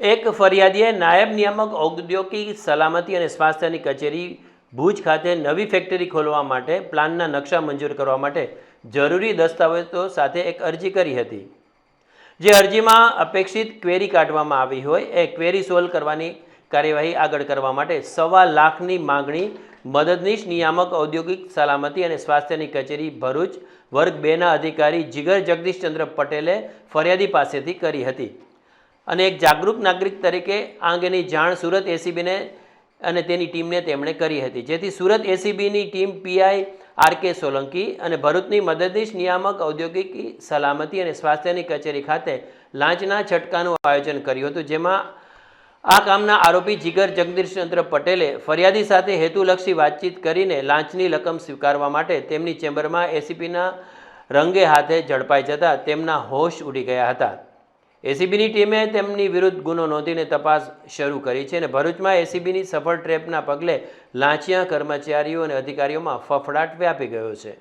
એક ફરિયાદીએ નાયબ નિયામક ઔદ્યોગિક સલામતી અને સ્વાસ્થ્યની કચેરી ભુજ ખાતે નવી ફેક્ટરી ખોલવા માટે પ્લાનના નકશા મંજૂર કરવા માટે જરૂરી દસ્તાવેજો સાથે એક અરજી કરી હતી. જે અરજીમાં અપેક્ષિત ક્વેરી કાઢવામાં આવી હોય, એ ક્વેરી સોલ્વ કરવાની કાર્યવાહી આગળ કરવા માટે સવા લાખની માંગણી મદદનીશ નિયામક ઔદ્યોગિક સલામતી અને સ્વાસ્થ્યની કચેરી ભરૂચ વર્ગ બેના અધિકારી જીગર જગદીશચંદ્ર પટેલે ફરિયાદી પાસેથી કરી હતી. અને એક જાગૃત નાગરિક તરીકે આ અંગેની જાણ સુરત એસીબીને અને તેની ટીમને તેમણે કરી હતી. જેથી Surat એસીબીની team PI R K Solanki અને ભરૂચની મદદનીશ નિયામક ઔદ્યોગિક સલામતી અને સ્વાસ્થ્યની કચેરી ખાતે લાંચના છટકાનું આયોજન કર્યું હતું. જેમાં આ કામના આરોપી જીગર જગદીશચંદ્ર પટેલે ફરિયાદી સાથે હેતુલક્ષી વાતચીત કરીને લાંચની રકમ સ્વીકારવા માટે તેમની ચેમ્બરમાં એસીપીના રંગે હાથે ઝડપાઈ જતા તેમના હોશ ઉડી ગયા હતા. એસીબીની ટીમે તેમની વિરુદ્ધ ગુનો નોંધીને તપાસ શરૂ કરી છે અને ભરૂચમાં એસીબીની સફળ ટ્રેપના પગલે લાંચિયા કર્મચારીઓ અને અધિકારીઓમાં ફફડાટ વ્યાપી ગયો છે.